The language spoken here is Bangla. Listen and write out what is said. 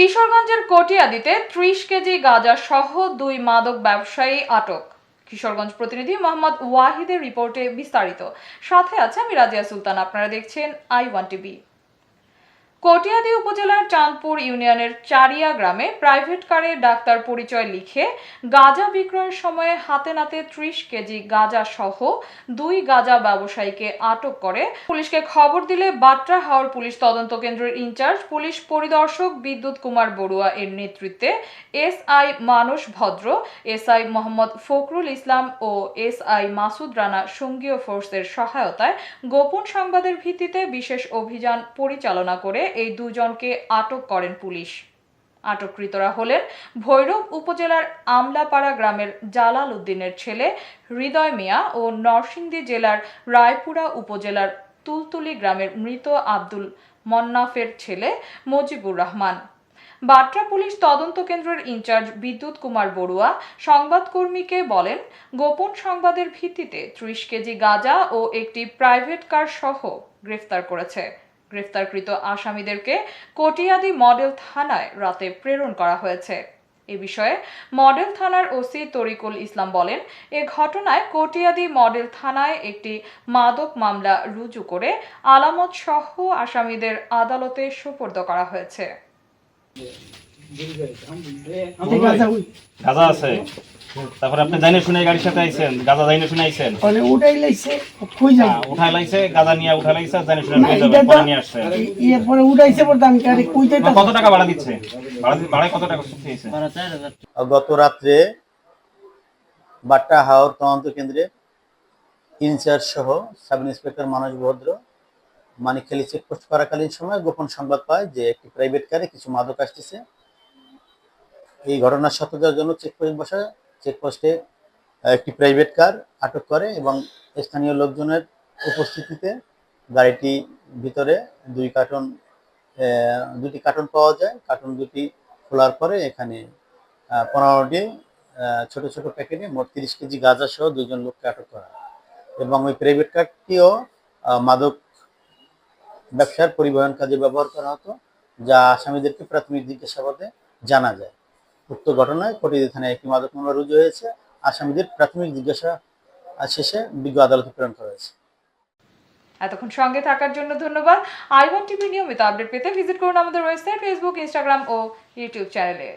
কিশোরগঞ্জের কটিয়াদিতে ত্রিশ কেজি গাঁজা সহ দুই মাদক ব্যবসায়ী আটক। কিশোরগঞ্জ প্রতিনিধি মোহাম্মদ ওয়াহিদের রিপোর্টে বিস্তারিত। সাথে আছে আমি রাজিয়া সুলতান, আপনারা দেখছেন আই ওয়ান টিভি কটিয়াদি উপজেলার চাঁদপুর ইউনিয়নের চারিয়া গ্রামে প্রাইভেট কারে ডাক্তার পরিচয় লিখে গাঁজা বিক্রয়ের সময় হাতে নাতে ত্রিশ কেজি গাঁজা সহ দুই গাঁজা ব্যবসায়ীকে আটক করে পুলিশকে খবর দিলে বাট্রা হাওর পুলিশ তদন্ত কেন্দ্রের ইনচার্জ পুলিশ পরিদর্শক বিদ্যুৎ কুমার বড়ুয়া এর নেতৃত্বে S I Manas Bhadra S I Mohammad Fakhrul Islam O S I Masud Rana সঙ্গীয় ফোর্সের সহায়তায় গোপন সংবাদের ভিত্তিতে বিশেষ অভিযান পরিচালনা করে এই দুজনকে আটক করেন পুলিশ। আটককৃতরা হলেন ভৈরব উপজেলার আমলাপাড়া গ্রামের জালাল উদ্দিনের ছেলে হৃদয় মিয়া ও নরসিংদী জেলার রায়পুরা উপজেলার তুলতুলি গ্রামের মৃত আব্দুল মন্নাফের ছেলে মজিবুর রহমান। বাট্রা পুলিশ তদন্ত কেন্দ্রের ইনচার্জ বিদ্যুৎ কুমার বড়ুয়া সংবাদকর্মীকে বলেন, গোপন সংবাদের ভিত্তিতে ত্রিশ কেজি গাঁজা ও একটি প্রাইভেট কার সহ গ্রেফতার করেছে। গ্রেফতারকৃত আসামিদেরকে কটিয়াদি মডেল থানায় রাতে প্রেরণ করা হয়েছে। এ বিষয়ে মডেল থানার ওসি তরিকুল ইসলাম বলেন, এ ঘটনায় কটিয়াদি মডেল থানায় একটি মাদক মামলা রুজু করে আলামত সহ আসামিদের আদালতে সুপর্দ করা হয়েছে। গাজা আছে। তারপরে আপনি জাইনে শুনে গাড়ির সাথে আইছেন গাজা জাইনে শুনে আইছেন। মানে উঠাই লাইছে কই যাই হ্যাঁ, উঠাই লাইছে গাজা নিয়ে উঠাই লাইছে জাইনে শুনে যাবেন তো পরে নিয়ে আসছে। এরপরে উঠাইছে পর দাম কারে কই যাই কত টাকা ভাড়া দিচ্ছে? ভাড়া কত টাকা চুক্তি হয়েছে? গত রাত্রে বাট্টা হাওর তদন্ত কেন্দ্রে ইনচার্জ সহ সাব ইন্সপেক্টর মানস ভদ্র মানিকখালী চেকপোস্ট করাকালীন সময় গোপন সংবাদ পায় যে একটি প্রাইভেট কারে কিছু মাদক আসতেছে। এই ঘটনার সত্যতার জন্য চেকপোস্ট বসা চেকপোস্টে একটি প্রাইভেট কার আটক করে এবং স্থানীয় লোকজনের উপস্থিতিতে গাড়িটি ভিতরে দুই কার্টন দুটি কার্টন পাওয়া যায়। কার্টন দুটি খোলার পরে এখানে পনেরোটি ছোট ছোট প্যাকেটে মোট তিরিশ কেজি গাঁজা সহ দুজন লোককে আটক করা। এবং ওই প্রাইভেট কারটিও মাদক ব্যবসার পরিবহন কাজে ব্যবহার করা হতো, যা আসামিদেরকে প্রাথমিক জিজ্ঞাসাবাদে জানা যায়। উক্ত ঘটনায় কটিদি থানায় একটি মাদক মামলা রুজু হয়েছে। আসামিদের প্রাথমিক জিজ্ঞাসা শেষে বিজ্ঞ আদালতে প্রেরণ করা হয়েছে। এতক্ষণ সঙ্গে থাকার জন্য ধন্যবাদ। আই ওয়ান টিভি নিয়মিত আপডেট পেতে ভিজিট করুন আমাদের ওয়েবসাইট, ফেসবুক, ইনস্টাগ্রাম ও ইউটিউব চ্যানেলে।